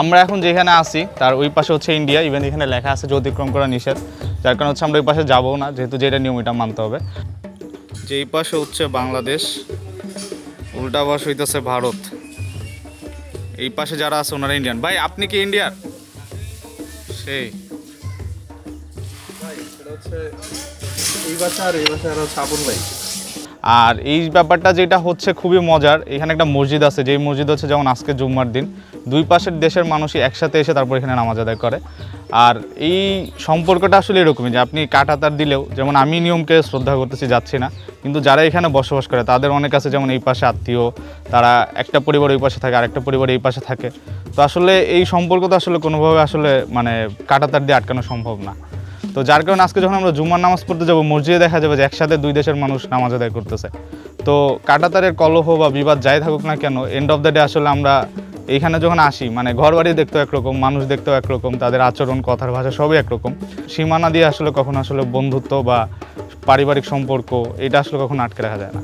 আমরা এখন যেখানে আছি তার ওই পাশে হচ্ছে ইন্ডিয়া ইভেন এখানে লেখা আছে যে অতিক্রম করা নিষেধ। যার কারণে হচ্ছে আমরা ওই পাশে যাব না যেহেতু যেটা নিয়ম এটা মানতে হবে। যে এই পাশে হচ্ছে বাংলাদেশ উল্টা পাশ হইতেছে ভারত। এই পাশে যারা আছে ওনারা ইন্ডিয়ান ভাই আপনি কি ইন্ডিয়ার সেই। হচ্ছে এই বাসা আর এই বাসা আর হচ্ছে আপন ভাই। আর এই ব্যাপারটা যেটা হচ্ছে খুবই মজার, এখানে একটা মসজিদ আছে, যেই মসজিদ হচ্ছে যেমন আজকে জুম্মার দিন। দুই পাশের দেশের মানুষই একসাথে এসে তারপর এখানে নামাজ আদায় করে। আর এই সম্পর্কটা আসলে এরকমই যে আপনি কাটাতার দিলেও, যেমন আমি নিয়মকে শ্রদ্ধা করতেছি, যাচ্ছি না। কিন্তু যারা এখানে বসবাস করে, তাদের অনেক আছে, যেমন এই পাশে আত্মীয়, তারা একটা পরিবার ওই পাশে থাকে, আরেকটা পরিবার এই পাশে থাকে। তো আসলে এই সম্পর্ক তো আসলে কোনোভাবে আসলে মানে কাটাতার দিয়ে আটকানো সম্ভব না। তো যার কারণে আজকে যখন আমরা জুমার নামাজ পড়তে যাব, মসজিদে দেখা যাবে যে একসাথে দুই দেশের মানুষ নামাজ আদায় করতেছে। তো কাটাতারের কলহ বা বিবাদ যাই থাকুক না কেন এন্ড অফ দ্য ডে আসলে আমরা এইখানে যখন আসি মানে ঘর বাড়ি দেখতেও একরকম, মানুষ দেখতেও একরকম, তাদের আচরণ, কথার ভাষা সবই একরকম। সীমানা দিয়ে আসলে কখনো আসলে বন্ধুত্ব বা পারিবারিক সম্পর্ক, এটা আসলে কখনো আটকে রাখা যায় না।